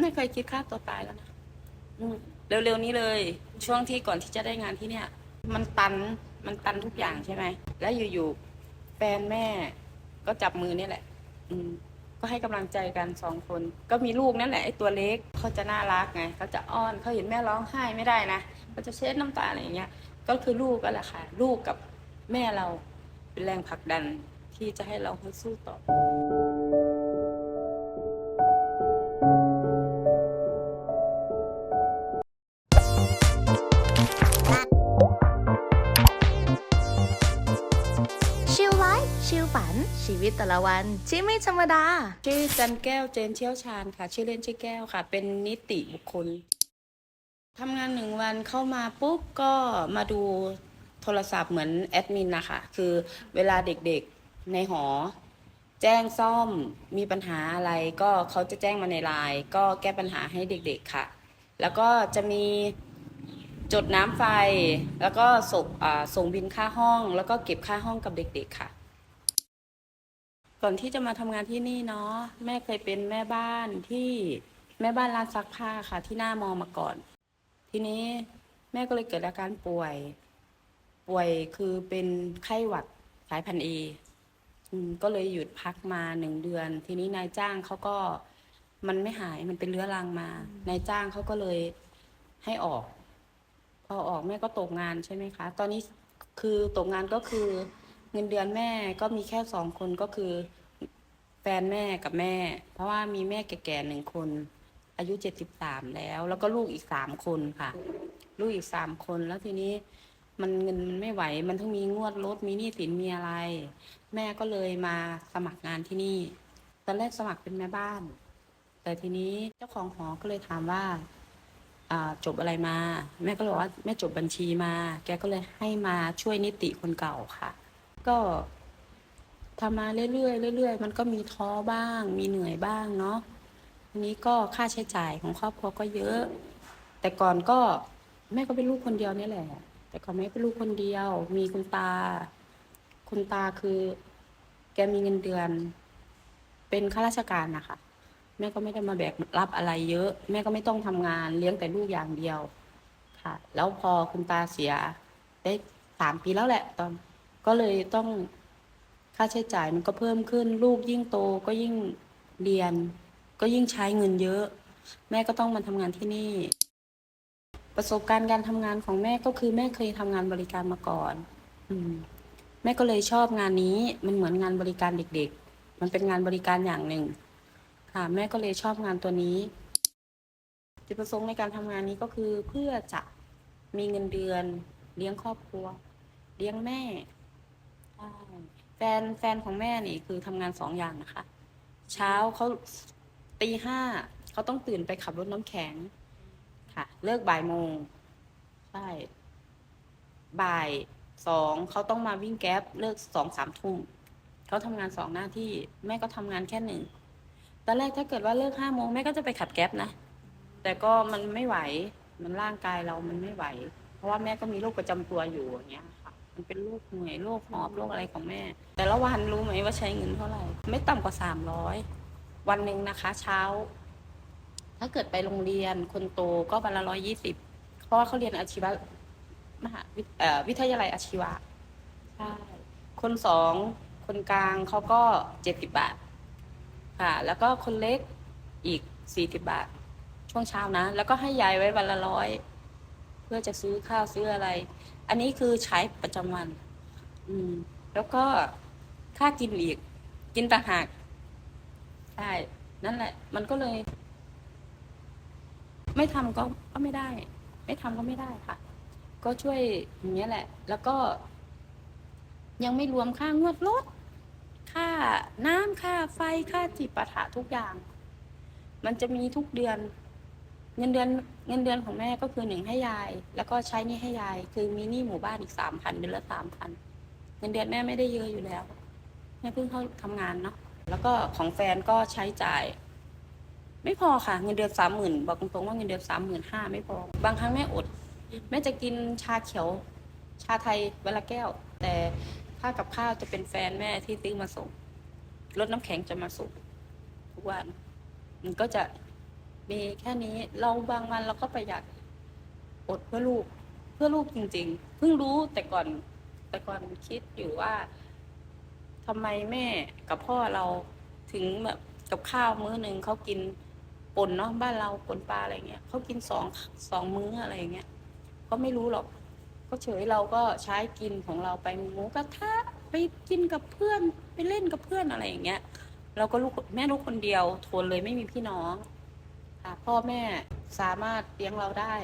ไม่เคยคิดฆ่าตัวตายแล้วนะอืมเร็วๆนี้เลย ช่วงที่ก่อนที่จะได้งานที่เนี่ย มันตันมันตันทุกอย่างใช่ไหม แล้วอยู่ๆแฟนแม่ก็จับมือนี่แหละ อืม ก็ให้กำลังใจกันสองคน ก็มีลูกนั่นแหละไอ้ตัวเล็กเขาจะน่ารักไงเขาจะอ้อนเขาเห็นแม่ร้องไห้ไม่ได้นะเขาจะเช็ดน้ำตาอะไรอย่างเงี้ย ก็คือลูกก็แหละค่ะ ลูกกับแม่เราเป็นแรงผลักดันที่จะให้เราให้สู้ต่อ ชิลฝัน ชีวิตแต่ละวันที่ไม่ธรรมดา ชื่อจันแก้วเจนเชี่ยวชาญค่ะ ชื่อเล่นชื่อแก้วค่ะ เป็นนิติบุคคลทำงานหนึ่งวันเข้ามาปุ๊บก็มาดูโทรศัพท์เหมือนแอดมินนะคะคือเวลาเด็กๆในหอ แจ้งซ่อมมีปัญหาอะไรก็เขาจะแจ้งมาในไลน์ก็แก้ปัญหาให้เด็กๆค่ะ แล้วก็จะมีจดน้ำไฟ แล้วก็ส่งส่งบินค่าห้อง แล้วก็เก็บค่าห้องกับเด็ก ๆค่ะ ก่อนที่จะมาทำงานที่นี่เนาะแม่เคยเป็นแม่บ้านที่แม่บ้านร้านซักผ้าค่ะ ที่หน้ามอมาก่อน ทีนี้แม่ก็เลยเกิดอาการป่วย ป่วยคือเป็นไข้หวัดสายพันธุ์เอก็เลยหยุดพักมาหนึ่งเดือน ทีนี้นายจ้างเขาก็มันไม่หายมันเป็นเรื้อรังมา นายจ้างเขาก็เลยให้ออก พอออกแม่ก็ตกงานใช่ไหมคะ ตอนนี้คือตกงานก็คือ เงินเดือนแม่ก็มีแค่สองคนก็คือ แฟนแม่กับแม่ เพราะว่ามีแม่แก่ๆหนึ่งคน อายุเจ็ดสิบสามแล้ว แล้วก็ลูกอีกสามคนค่ะ ลูกอีกสามคนแล้วทีนี้มันเงินมันไม่ไหว มันต้องมีงวดรถมีหนี้สินมีอะไร แม่ก็เลยมาสมัครงานที่นี่ตอนแรกสมัครเป็นแม่บ้าน แต่ทีนี้เจ้าของหอก็เลยถามว่าจบอะไรมา แม่ก็เลยว่าแม่จบบัญชีมา แกก็เลยให้มาช่วยนิติคนเก่าค่ะ ก็ทำมาเรื่อยๆเรื่อยๆ มันก็มีท้อบ้าง มีเหนื่อยบ้างเนาะอันนี้ก็ค่าใช้จ่ายของครอบครัวก็เยอะ แต่ก่อนก็แม่ก็เป็นลูกคนเดียวนี่แหละ แต่ก่อนแม่เป็นลูกคนเดียว มีคุณตา คุณตาคือ แกมีเงินเดือน เป็นข้าราชการนะคะแม่ก็ไม่ได้มาแบกรับอะไรเยอะ แม่ก็ไม่ต้องทำงานเลี้ยงแต่ลูกอย่างเดียว ค่ะ แล้วพอคุณตาเสียได้สามปีแล้วแหละ ตอน ก็เลยต้องค่าใช้จ่ายมันก็เพิ่มขึ้น ลูกยิ่งโตก็ยิ่งเรียน ก็ยิ่งใช้เงินเยอะ แม่ก็ต้องมาทำงานที่นี่ ประสบการณ์การทำงานของแม่ก็คือแม่เคยทำงานบริการมาก่อน อืม แม่ก็เลยชอบงานนี้ มันเหมือนงานบริการเด็ก ๆ มันเป็นงานบริการอย่างหนึ่ง ค่ะ แม่ก็เลยชอบงานตัวนี้จุดประสงค์ในการทำงานนี้ก็คือเพื่อจะมีเงินเดือน เลี้ยงครอบครัว เลี้ยงแม่ แฟนแฟนของแม่นี่คือทำงานสองอย่างนะคะ เช้าเขาตีห้าเขาต้องตื่นไปขับรถน้ำแข็ง ค่ะ เลิกบ่ายโมงใช่บ่ายสองเขาต้องมาวิ่งแก๊ปเลิกสองสามทุ่มเขาทำงานสองหน้าที่ แม่ก็ทำงานแค่หนึ่งตอนแรกถ้าเกิดว่าเลิกห้าโมงแม่ก็จะไปขับแก๊ปนะแต่ก็มันไม่ไหวมันร่างกายเรามันไม่ไหว เพราะว่าแม่ก็มีโรคประจำตัวอยู่อย่างเงี้ยค่ะ มันเป็นโรคเหนื่อยโรคหอบโรคอะไรของแม่ แต่ละวันรู้ไหมว่าใช้เงินเท่าไหร่ ไม่ต่ำกว่าสามร้อยวันหนึ่งนะคะ เช้า ถ้าเกิดไปโรงเรียนคนโตก็วันละร้อยยี่สิบเพราะว่าเขาเรียนอาชีวะมหาวิทเอ่อวิทยาลัยอาชีวะใช่คนสองคนกลางเขาก็เจ็ดสิบบาท ค่ะ แล้วก็คนเล็กอีกสี่สิบบาท ช่วงเช้านะ แล้วก็ให้ยายไว้วันละร้อยเพื่อจะซื้อข้าวซื้ออะไร อันนี้คือใช้ประจำวัน อืม แล้วก็ค่ากินอีก กินต่างหากใช่นั่นแหละ มันก็เลย ไม่ทำก็ก็ไม่ได้ ไม่ทำก็ไม่ได้ค่ะ ก็ช่วยอย่างเงี้ยแหละ แล้วก็ ยังไม่รวมค่างวดรถค่าน้ำค่าไฟค่าจิปาถะทุกอย่าง มันจะมีทุกเดือน เงินเดือนเงินเดือนของแม่ก็คือหนึ่งให้ยาย แล้วก็ใช้หนี่ให้ยาย คือมีหนี้หมู่บ้านอีกสามพันเดือนละสามพันเงินเดือนแม่ไม่ได้เยอะอยู่แล้วแม่เพิ่งเข้าทำงานเนาะแล้วก็ของแฟนก็ใช้จ่าย ไม่พอค่ะ เงินเดือนสามหมื่นบอกตรงๆว่าเงินเดือนสามหมื่นห้าไม่พอบางครั้งแม่อด แม่จะกินชาเขียว ชาไทยวันละแก้ว แต่ถ้ากับข้าวจะเป็นแฟนแม่ที่ซื้อมาส่งรถน้ำแข็งจะมาส่งทุกวันมันก็จะ มีแค่นี้เราบางวันเราก็ประหยัดอดเพื่อลูกเพื่อลูกจริง ๆ เพิ่งรู้แต่ก่อนแต่ก่อนคิดอยู่ว่าทำไมแม่กับพ่อเราถึงแบบกับข้าวมื้อหนึ่งเขากินปนเนาะบ้านเราปนปลาอะไรเงี้ยเขากินสองสองมื้ออะไรเงี้ยก็ไม่รู้หรอก ก็เฉยเราก็ใช้กินของเราไปหมูกระทะไปกินกับเพื่อนไปเล่นกับเพื่อนอะไรอย่างเงี้ยเราก็ลูกแม่ลูกคนเดียวทนเลยไม่มีพี่น้อง ค่ะ พ่อแม่สามารถเลี้ยงเราได้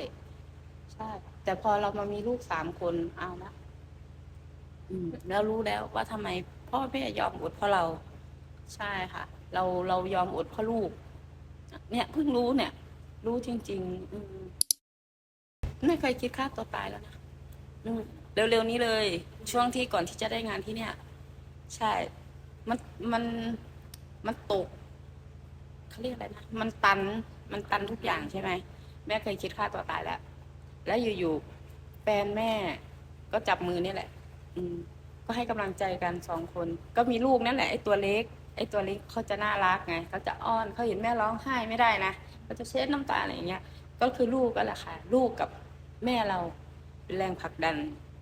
ใช่ แต่พอเรามามีลูกสามคนเอาละอืมแล้วรู้แล้วว่าทำไมพ่อแม่ยอมอดเพราะเรา ใช่ค่ะ เราเรายอมอดเพราะลูก เนี่ยเพิ่งรู้เนี่ย รู้จริง ๆ อืมไม่เคยคิดฆ่าตัวตายแล้วนะอืมเร็วๆนี้เลย ช่วงที่ก่อนที่จะได้งานที่เนี่ย ใช่ มันมันมันตกเขาเรียกอะไรนะ มันตัน มันตันทุกอย่างใช่ไหม แม่เคยคิดฆ่าตัวตายแล้ว แล้วอยู่ๆแฟนแม่ก็จับมือนี่แหละ อืม ก็ให้กำลังใจกันสองคน ก็มีลูกนั่นแหละไอ้ตัวเล็กไอ้ตัวเล็กเขาจะน่ารักไงเขาจะอ้อนเขาเห็นแม่ร้องไห้ไม่ได้นะเขาจะเช็ดน้ำตาอะไรอย่างเงี้ย ก็คือลูกก็แหละค่ะ ลูกกับแม่เราเป็นแรงผลักดัน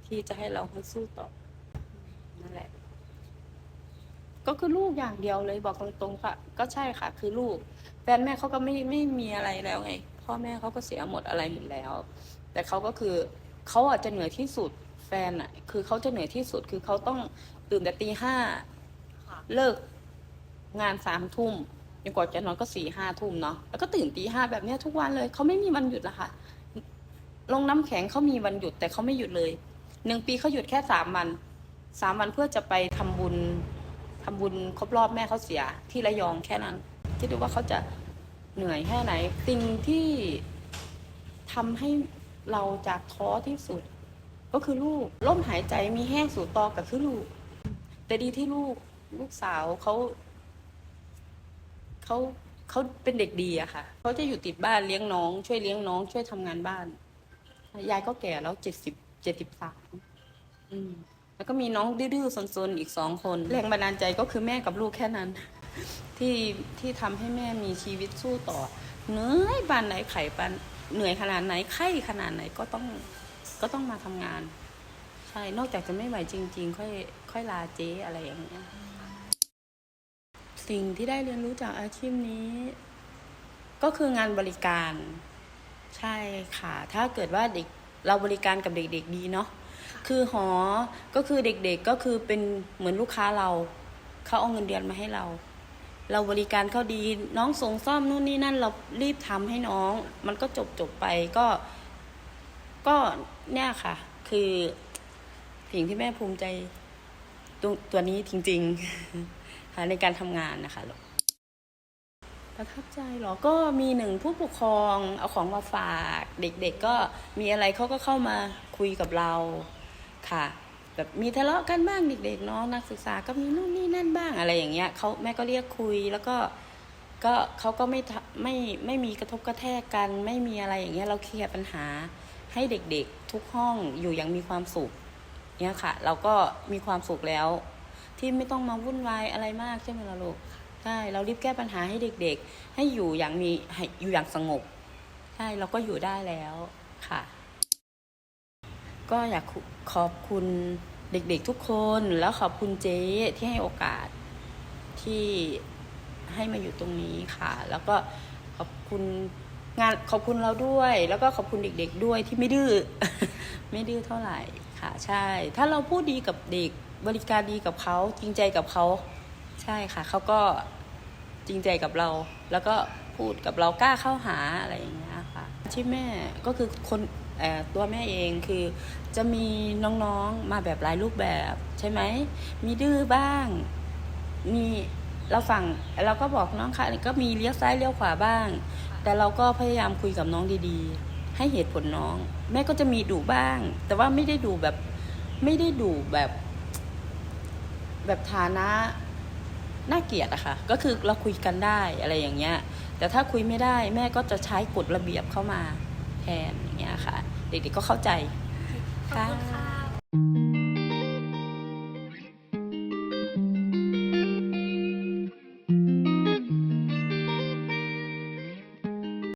ที่จะให้เราให้สู้ต่อนั่นแหละ ก็คือลูกอย่างเดียวเลยบอกตรงๆค่ะ ก็ใช่ค่ะ คือลูก แฟนแม่เขาก็ไม่ไม่มีอะไรแล้วไง พ่อแม่เขาก็เสียหมดอะไรหมดแล้ว แต่เขาก็คือเขาอาจจะเหนื่อยที่สุดแฟนอะ คือเขาจะเหนื่อยที่สุดคือเขาต้องตื่นแต่ตีห้าเลิกงานสามทุ่มจนกว่าจะนอนก็สี่ห้าทุ่มเนาะแล้วก็ตื่นตีห้าแบบเนี้ยทุกวันเลยเขาไม่มีวันหยุดละค่ะลงน้ำแข็งเขามีวันหยุดแต่เขาไม่หยุดเลยหนึ่งปีเขาหยุดแค่สามวันสามวันเพื่อจะไปทำบุญทำบุญครบรอบแม่เขาเสียที่ระยองแค่นั้น คิดดูว่าเขาจะเหนื่อยแค่ไหนสิ่งที่ทำให้เราจากท้อที่สุด ก็คือลูกล่มหายใจมีแห้งสู่ตอกับคือลูก แต่ดีที่ลูกลูกสาวเขาเขาเขาเป็นเด็กดีอะค่ะเขาจะอยู่ติดบ้านเลี้ยงน้อง ช่วยเลี้ยงน้อง ช่วยทำงานบ้าน ยายก็แก่แล้วเจ็ดสิบเจ็ดสิบสามแล้วก็มีน้องดื้อๆซนๆอีกสองคนแรงบันดาลใจก็คือแม่กับลูกแค่นั้น ที่ที่ทำให้แม่มีชีวิตสู้ต่อ เหนื่อยบานไหนไข่ปันเหนื่อยขนาดไหนไข้ขนาดไหนก็ต้องก็ต้องมาทำงาน ใช่ นอกจากจะไม่ไหวจริง ๆ ค่อยค่อยลาเจ๊อะไรอย่างเงี้ยสิ่งที่ได้เรียนรู้จากอาชีพนี้ ก็คืองานบริการ ใช่ค่ะ ถ้าเกิดว่าเด็กเราบริการกับเด็ก ๆ ดีเนาะคือหอ ก็คือเด็กๆ ก็คือเป็นเหมือนลูกค้าเรา เขาเอาเงินเดือนมาให้เรา เราบริการเขาดีน้องส่งซ่อมนู่นนี่นั่น เรารีบทำให้น้อง มันก็จบจบไปก็ ก็เนี่ยค่ะ คือสิ่งที่แม่ภูมิใจตัวตัวนี้จริงๆค่ะในการทำงานนะคะลูกประทับใจเหรอ ก็มีหนึ่งผู้ปกครองเอาของมาฝาก เด็กๆก็มีอะไรเขาก็เข้ามาคุยกับเราค่ะ แบบมีทะเลาะกันบ้างเด็กๆเนาะนักศึกษาก็มีนู่นนี่นั่นบ้างอะไรอย่างเงี้ยเขาแม่ก็เรียกคุยแล้วก็ก็เขาก็ไม่ทะไม่ไม่มีกระทบกระแทกกัน ไม่มีอะไรอย่างเงี้ยเราเคลียร์ปัญหาให้เด็กๆทุกห้องอยู่อย่างมีความสุขเนี่ยค่ะ เราก็มีความสุขแล้ว ที่ไม่ต้องมาวุ่นวายอะไรมากใช่ไหมล่ะลูกใช่เรารีบแก้ปัญหาให้เด็กๆ ให้อยู่อย่างมีให้อยู่อย่างสงบใช่เราก็อยู่ได้แล้วค่ะ ก็อยากขอบคุณเด็กๆทุกคนแล้วขอบคุณเจ๊ที่ให้โอกาสที่ให้มาอยู่ตรงนี้ค่ะ แล้วก็ขอบคุณงานขอบคุณเราด้วย แล้วก็ขอบคุณเด็ก ๆด้วยที่ไม่ดื้อไม่ดื้อเท่าไหร่ค่ะ ใช่ ถ้าเราพูดดีกับเด็กบริการดีกับเขาจริงใจกับเขาใช่ค่ะเขาก็จริงใจกับเรา แล้วก็พูดกับเรากล้าเข้าหาอะไรอย่างเงี้ยค่ะที่แม่ก็คือคน ตัวแม่เองคือจะมีน้องๆมาแบบหลายรูปแบบใช่ไหม มีดื้อบ้าง มีเราฝั่งเราก็บอกน้องค่ะก็มีเลี้ยวซ้ายเลี้ยวขวาบ้าง แต่เราก็พยายามคุยกับน้องดีๆ ให้เหตุผลน้อง แม่ก็จะมีดุบ้าง แต่ว่าไม่ได้ดุแบบไม่ได้ดุแบบ แบบฐานะน่าเกลียดอะค่ะ ก็คือเราคุยกันได้อะไรอย่างเงี้ย แต่ถ้าคุยไม่ได้แม่ก็จะใช้กฎระเบียบเข้ามา แทนอย่างเงี้ยค่ะ เด็กๆก็เข้าใจขอบคุณค่ะ